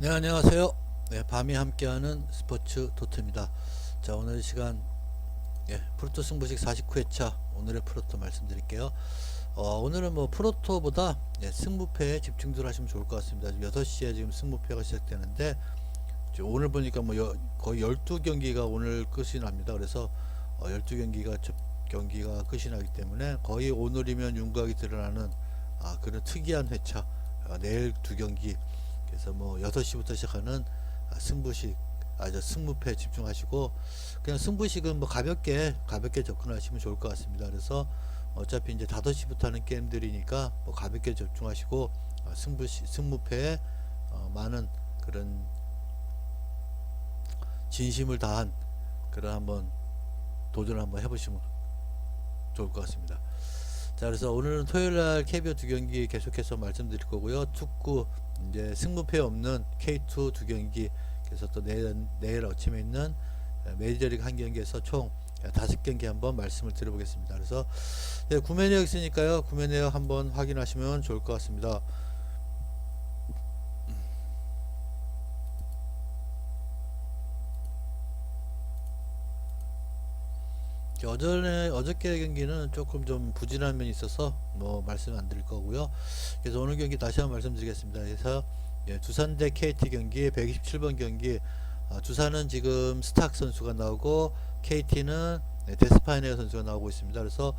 네 안녕하세요. 네, 밤이 함께하는 스포츠 도트입니다. 자 오늘 시간 예, 프로토 승부식 49회차 오늘의 프로토 말씀드릴게요. 어, 오늘은 뭐 프로토보다 예, 승부패에 집중들 하시면 좋을 것 같습니다. 지금 6시에 지금 승부패가 시작되는데 오늘 보니까 뭐 여- 거의 12경기가 오늘 끝이 납니다. 그래서 어, 12경기가 경기가 끝이 나기 때문에 거의 오늘이면 윤곽이 드러나는 아, 그런 특이한 회차 아, 내일 두 경기 그래서 뭐 6시부터 시작하는 아, 승부식 아저 승무패 집중하시고 그냥 승부식은 뭐 가볍게 가볍게 접근하시면 좋을 것 같습니다. 그래서 어차피 이제 5시부터 하는 게임들이니까 뭐 가볍게 집중하시고 어, 승부시 승무패에 어, 많은 그런 진심을 다한 그런 한번 도전을 한번 해보시면 좋을 것 같습니다. 자 그래서 오늘은 토요일 날 KBO 두 경기 계속해서 말씀드릴 거고요. 축구 이제 승무패 없는 K2 두 경기 그래서 또 내일 내일 아침에 있는 메이저리그 한 경기에서 총 다섯 경기 한번 말씀을 드려보겠습니다. 그래서 네, 구매 내역 있으니까요. 구매 내역 한번 확인하시면 좋을 것 같습니다. 어전에 어저께 경기는 조금 좀 부진한 면이 있어서 뭐 말씀 안 드릴 거고요. 그래서 오늘 경기 다시 한번 말씀드리겠습니다. 그래서 예, 두산 대 KT 경기 127번 경기 아, 두산은 지금 스탁 선수가 나오고 KT는 네, 데스파이네 선수가 나오고 있습니다. 그래서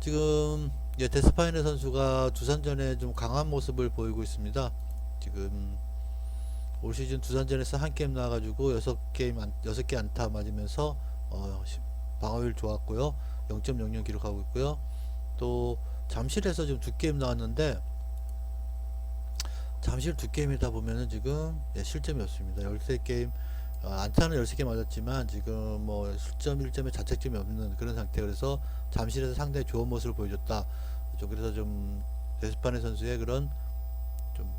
지금 예, 데스파이네 선수가 두산전에 좀 강한 모습을 보이고 있습니다. 지금 올 시즌 두산전에서 한 게임 나와가지고 여섯 게임 안, 여섯 개 안타 맞으면서 어, 시- 방어율 좋았고요. 0.00 기록하고 있고요. 또 잠실에서 지금 두 게임 나왔는데 잠실 두 게임이다 보면은 지금 예, 실점이 없습니다. 13게임 어, 안타는 13개 맞았지만 지금 뭐 실점 1점에 자책점이 없는 그런 상태 그래서 잠실에서 상당히 좋은 모습을 보여줬다. 좀 그래서 좀 데스파네 선수의 그런 좀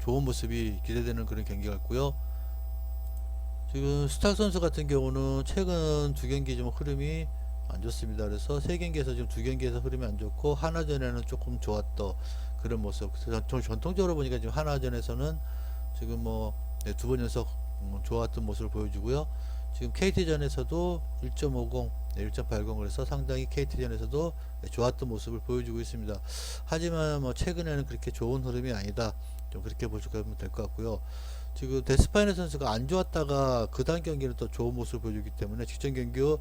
좋은 모습이 기대되는 그런 경기 같고요. 지금 스타 선수 같은 경우는 최근 두 경기 좀 흐름이 안 좋습니다. 그래서 세 경기에서 지금 두 경기에서 흐름이 안 좋고 하나전에는 조금 좋았던 그런 모습. 전- 전통적으로 보니까 지금 하나전에서는 지금 뭐 두번 연속 음, 좋았던 모습을 보여주고요. 지금 KT전에서도 1.50, 1.80 그래서 상당히 KT전에서도 좋았던 모습을 보여주고 있습니다. 하지만 뭐 최근에는 그렇게 좋은 흐름이 아니다. 좀 그렇게 보시면 될 것 같고요. 지금 데스파이네 선수가 안 좋았다가 그 다음 경기는 또 좋은 모습을 보여주기 때문에 직전 경기 후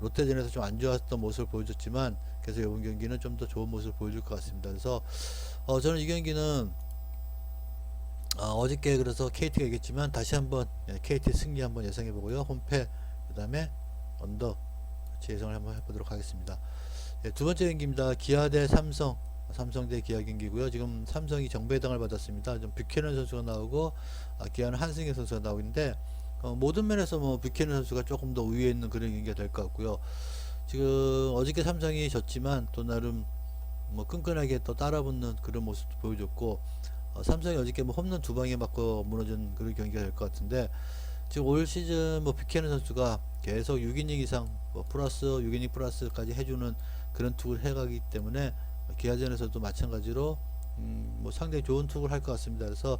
롯데전에서 좀 안 좋았던 모습을 보여줬지만 그래서 이번 경기는 좀 더 좋은 모습을 보여줄 것 같습니다. 그래서 어, 저는 이 경기는 어, 저께 그래서 KT가 이겼지만 다시 한번 예, KT 승리 한번 예상해 보고요. 홈패 그다음에 언더 같이 예상을 한번 해보도록 하겠습니다. 예, 두 번째 경기입니다. 기아 대 삼성 삼성 대 기아 경기고요. 지금 삼성이 정배당을 받았습니다. 좀 뷰캐넌 선수가 나오고 아, 기아는 한승혜 선수가 나오고 있는데 어, 모든 면에서 뭐 뷰캐넌 선수가 조금 더 우위에 있는 그런 경기가 될 것 같고요. 지금 어저께 삼성이 졌지만 또 나름 뭐 끈끈하게 또 따라붙는 그런 모습도 보여줬고 어, 삼성이 어저께 뭐 홈런 두 방에 맞고 무너진 그런 경기가 될 것 같은데 지금 올 시즌 뭐 뷰캐넌 선수가 계속 6이닝 이상 뭐 플러스 6이닝 플러스까지 해주는 그런 투구를 해가기 때문에 기아전에서도 마찬가지로 음, 뭐 상당히 좋은 투구를 할 것 같습니다. 그래서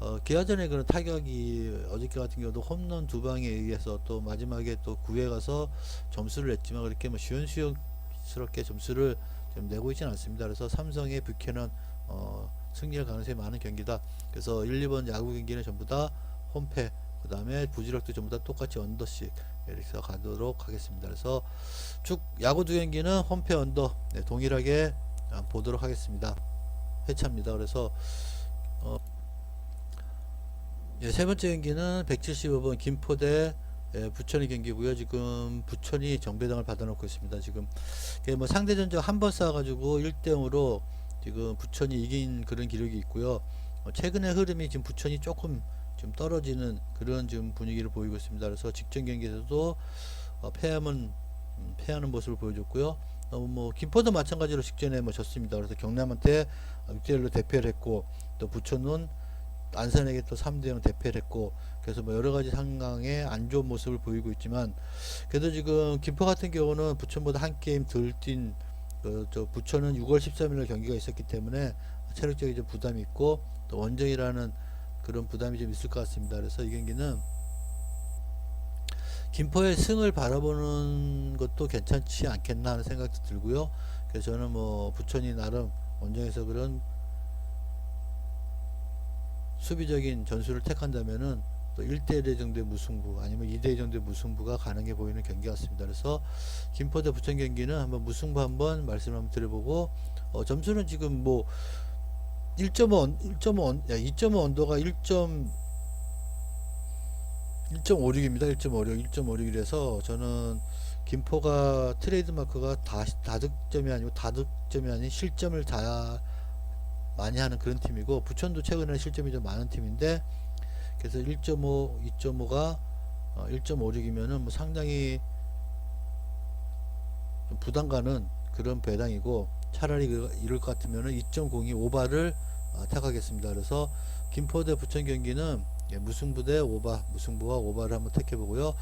어, 기아전의 그런 타격이 어저께 같은 경우도 홈런 두 방에 의해서 또 마지막에 또 9회 가서 점수를 냈지만 그렇게 뭐 시원시원스럽게 점수를 좀 내고 있지는 않습니다. 그래서 삼성의 뷰캐넌 어, 승리할 가능성이 많은 경기다. 그래서 1, 2번 야구 경기는 전부 다 홈패, 그 다음에 부지력도 전부 다 똑같이 언더씩 이렇게 가도록 하겠습니다. 그래서 쭉 야구 두 경기는 홈패 언더 네, 동일하게 아, 보도록 하겠습니다. 회차입니다. 그래서 어, 예, 세 번째 경기는 175번 김포대 예, 부천의 경기고요. 지금 부천이 정배당을 받아놓고 있습니다. 지금 이게 뭐 상대 전적 한 번 쌓아가지고 1대 0으로 지금 부천이 이긴 그런 기록이 있고요. 어, 최근의 흐름이 지금 부천이 조금 좀 떨어지는 그런 지금 분위기를 보이고 있습니다. 그래서 직전 경기에서도 어, 패하면 음, 패하는 모습을 보여줬고요. 너무 뭐 김포도 마찬가지로 직전에 뭐 졌습니다. 그래서 경남한테 6대1로 대패를 했고 또 부천은 안산에게 또 3대 0 대패를 했고 그래서 뭐 여러 가지 상황에 안 좋은 모습을 보이고 있지만 그래도 지금 김포 같은 경우는 부천보다 한 게임 덜 뛴 그, 저 부천은 6월 13일 날 경기가 있었기 때문에 체력적인 좀 부담이 있고 또 원정이라는 그런 부담이 좀 있을 것 같습니다. 그래서 이 경기는 김포의 승을 바라보는 것도 괜찮지 않겠나 하는 생각도 들고요. 그래서 저는 뭐 부천이 나름 원정에서 그런 수비적인 전술을 택한다면은 또 1대1 정도의 무승부 아니면 2대2 정도의 무승부가 가능해 보이는 경기 같습니다. 그래서 김포 대 부천 경기는 한번 무승부 한번 말씀 한번 드려보고 어, 점수는 지금 뭐 1.5 1.5 야, 2.5 언더가 1. 1.56입니다. 1.56, 1.56이라서 저는 김포가 트레이드 마크가 다 다득점이 아니고 다득점이 아닌 실점을 다 많이 하는 그런 팀이고 부천도 최근에 실점이 좀 많은 팀인데 그래서 1.5, 2.5가 어, 1.56이면은 뭐 상당히 좀 부담 가는 그런 배당이고 차라리 그, 이럴 것 같으면은 2.02 오바를 어, 택하겠습니다. 그래서 김포 대 부천 경기는 예, 무승부 대 오바, 무승부와 오바를 한번 택해 보고요.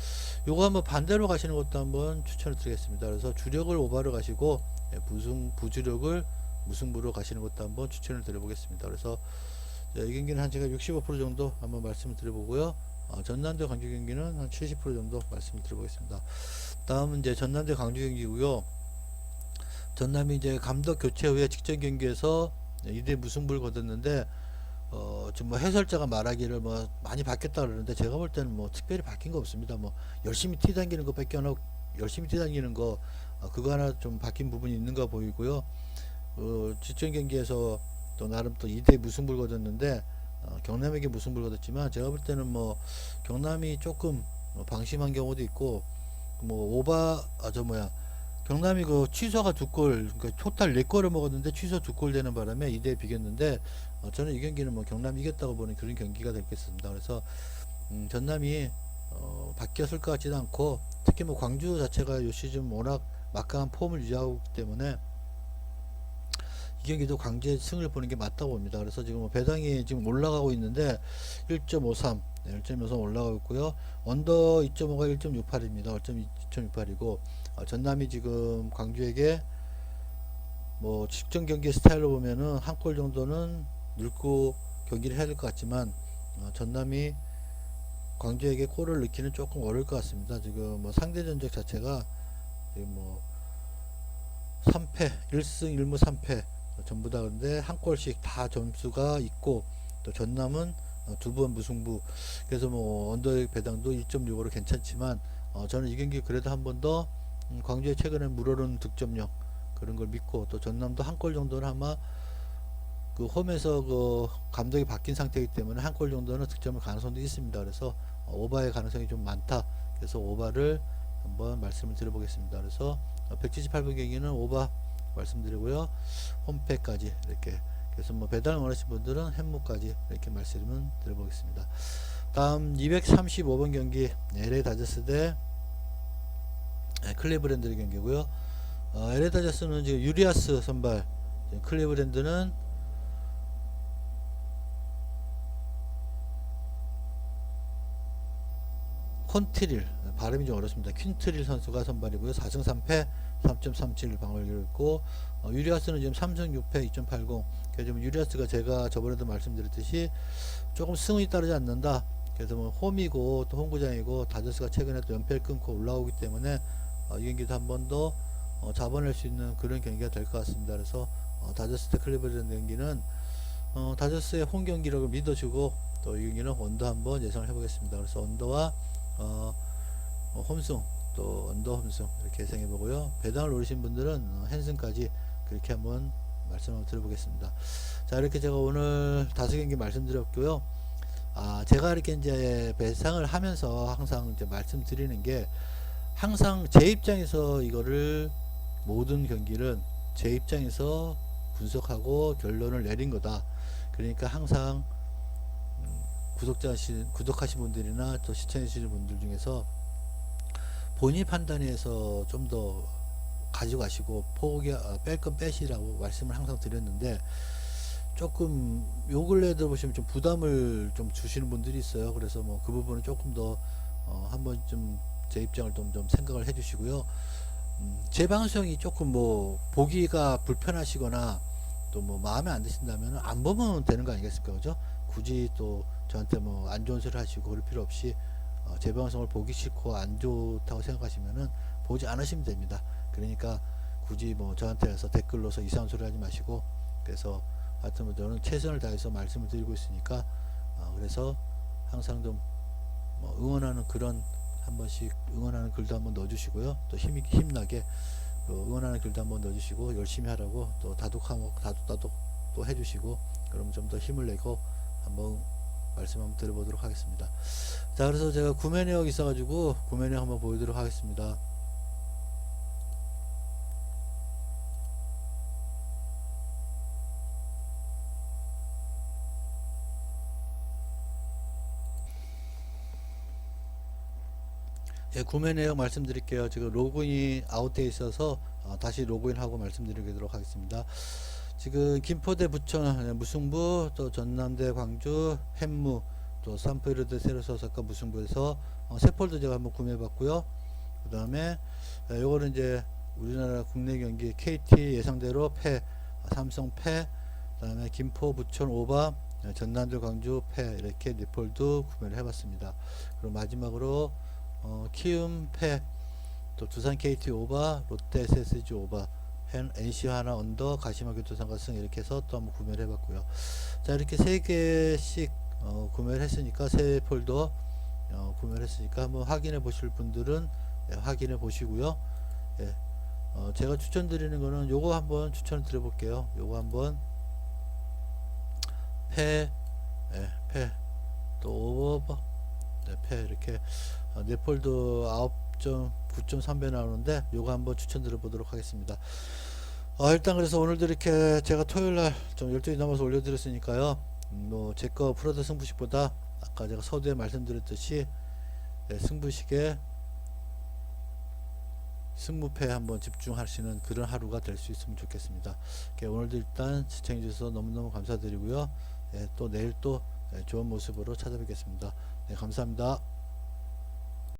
요거 한번 반대로 가시는 것도 한번 추천을 드리겠습니다. 그래서 주력을 오바로 가시고 예, 부승 부주력을 무승부로 가시는 것도 한번 추천을 드려보겠습니다. 그래서 자, 이 경기는 한 제가 65% 정도 한번 말씀을 드려보고요. 어, 전남대 광주 경기는 한 70% 정도 말씀을 드려보겠습니다. 다음은 이제 전남대 광주 경기고요. 전남이 이제 감독 교체 후에 직전 경기에서 2대 무승부를 거뒀는데 어, 지금 뭐 해설자가 말하기를 뭐 많이 바뀌었다 그러는데 제가 볼 때는 뭐 특별히 바뀐 거 없습니다. 뭐 열심히 티 당기는 거 뺏겨 하나 열심히 티 당기는 거 어, 그거 하나 좀 바뀐 부분이 있는가 보이고요. 어, 직전 경기에서 또 나름 또 2대 무승부를 거뒀는데 어, 경남에게 무승부를 거뒀지만 제가 볼 때는 뭐 경남이 조금 뭐 방심한 경우도 있고 뭐 오바 아 저 뭐야 경남이 그 취소가 두 골, 그러니까 토탈 네 골을 먹었는데 취소 두 골 되는 바람에 2대 비겼는데 어, 저는 이 경기는 뭐 경남이 이겼다고 보는 그런 경기가 되겠습니다. 그래서 음, 전남이 어, 바뀌었을 것 같지도 않고 특히 뭐 광주 자체가 요 시즌 워낙 막강한 폼을 유지하고 있기 때문에 이 경기도 광주의 승을 보는 게 맞다고 봅니다. 그래서 지금 뭐 배당이 지금 올라가고 있는데 1.53, 네, 1.53 올라가고 있고요. 언더 2.5가 1.68입니다. 1.2.68이고 어, 전남이 지금 광주에게 뭐 직전 경기 스타일로 보면은 한 골 정도는 넣고 경기를 해야 될 것 같지만 어, 전남이 광주에게 골을 넣기는 조금 어려울 것 같습니다. 지금 뭐 상대 전적 자체가 지금 뭐 3패, 1승 1무 3패 전부 다 근데 한 골씩 다 점수가 있고 또 전남은 어, 두번 무승부 그래서 뭐 언더 배당도 1.65로 괜찮지만 어, 저는 이 경기 그래도 한 번더 음, 광주의 최근에 물오른 득점력 그런 걸 믿고 또 전남도 한 골 정도는 아마 그 홈에서 그 감독이 바뀐 상태이기 때문에 한 골 정도는 득점할 가능성도 있습니다. 그래서 어, 오바의 가능성이 좀 많다. 그래서 오바를 한번 말씀을 드려보겠습니다. 그래서 178분 경기는 오바 말씀드리고요. 홈패까지 이렇게 그래서 뭐 배달 원하시는 분들은 햄무까지 이렇게 말씀을 드려보겠습니다. 다음 235번 경기 LA 다저스 대 네, 클리브랜드 경기고요. 어, LA 다저스는 지금 유리아스 선발, 클리브랜드는 콘트릴 발음이 좀 어렵습니다. 퀸트릴 선수가 선발이고요. 4승 3패 3.37 방어를 이뤘고 어, 유리아스는 지금 3승 6패 2.80 그래서 좀 유리아스가 제가 저번에도 말씀드렸듯이 조금 승이 따르지 않는다. 그래서 뭐 홈이고 또 홈구장이고 다저스가 최근에 또 연패를 끊고 올라오기 때문에 어, 이 경기도 한 번더 어, 잡아낼 수 있는 그런 경기가 될 것 같습니다. 그래서 어, 다저스 대 클리브랜드 경기는 어, 다저스의 홈 경기력을 믿어주고 또 이 경기는 언더 한번 예상을 해보겠습니다. 그래서 언더와 어, 어, 홈승 또 언더 홈승 이렇게 예상해 보고요. 배당을 노리신 분들은 어, 핸승까지 그렇게 한번 말씀 한번 들어보겠습니다. 자 이렇게 제가 오늘 다섯 경기 말씀드렸고요. 아 제가 이렇게 이제 배상을 하면서 항상 이제 말씀드리는 게 항상 제 입장에서 이거를 모든 경기는 제 입장에서 분석하고 결론을 내린 거다. 그러니까 항상 음, 구독자신 구독하신 분들이나 또 시청해 주시는 분들 중에서 본인 판단해서 좀 더 가지고 가시고 포기 뺄 건 빼시라고 말씀을 항상 드렸는데 조금 요 근래 들어보시면 좀 부담을 좀 주시는 분들이 있어요. 그래서 뭐 그 부분은 조금 더 어, 한번 좀 제 입장을 좀, 좀 생각을 해주시고요. 음, 제 방송이 조금 뭐 보기가 불편하시거나 또 뭐 마음에 안 드신다면 안 보면 되는 거 아니겠습니까? 그죠? 굳이 또 저한테 뭐 안 좋은 소리 하시고 그럴 필요 없이 어, 제 방송을 보기 싫고 안 좋다고 생각하시면은 보지 않으시면 됩니다. 그러니까 굳이 뭐 저한테서 댓글로서 이상한 소리 하지 마시고 그래서 하여튼 뭐 저는 최선을 다해서 말씀을 드리고 있으니까 어, 그래서 항상 좀 뭐 응원하는 그런 한 번씩 응원하는 글도 한번 넣어주시고요. 또 힘이 힘나게 또 응원하는 글도 한번 넣어주시고 열심히 하라고 또 다독하고 다독다독 또 해주시고 그럼 좀 더 힘을 내고 한번 말씀 한번 드려보도록 하겠습니다. 자 그래서 제가 구매 내역 있어가지고 구매 내역 한번 보여드리도록 하겠습니다. 예, 구매 내역 말씀드릴게요. 지금 로그인이 아웃되어 있어서 어, 다시 로그인하고 말씀드리도록 하겠습니다. 지금 김포대 부천 예, 무승부 또 전남대 광주 햄무 또 산프로드 세르소사카 무승부에서 어, 세 폴더 제가 한번 구매해봤고요. 그 다음에 요거는 이제 우리나라 국내 경기 KT 예상대로 패 삼성 패 그다음에 김포 부천 오바 예, 전남대 광주 패 이렇게 네 폴드 구매를 해봤습니다. 그리고 마지막으로 어, 키움 패, 또 두산 KT 오바, 롯데 SSG 오바, 현 NC 하나 언더, 가시마 교토상가 승 이렇게 해서 또 한번 구매를 해봤고요. 자 이렇게 세 개씩 어, 구매를 했으니까 세 폴더 어, 구매를 했으니까 한번 확인해 보실 분들은 예, 확인해 보시고요. 예, 어, 제가 추천드리는 거는 요거 한번 추천을 드려볼게요. 요거 한번 패, 예, 패, 또 오버, 네, 패 이렇게 어, 네폴드 9점 9.3배 나오는데 요거 한번 추천드려 보도록 하겠습니다. 어, 일단 그래서 오늘도 이렇게 제가 토요일날 좀 12시 넘어서 올려드렸으니까요. 음, 뭐 제 거 프로드 승부식보다 아까 제가 서두에 말씀드렸듯이 네, 승부식에 승무패 한번 집중하시는 그런 하루가 될 수 있으면 좋겠습니다. 오늘도 일단 시청해 주셔서 너무너무 감사드리고요. 예, 또 내일 또 예, 좋은 모습으로 찾아뵙겠습니다. 네, 감사합니다.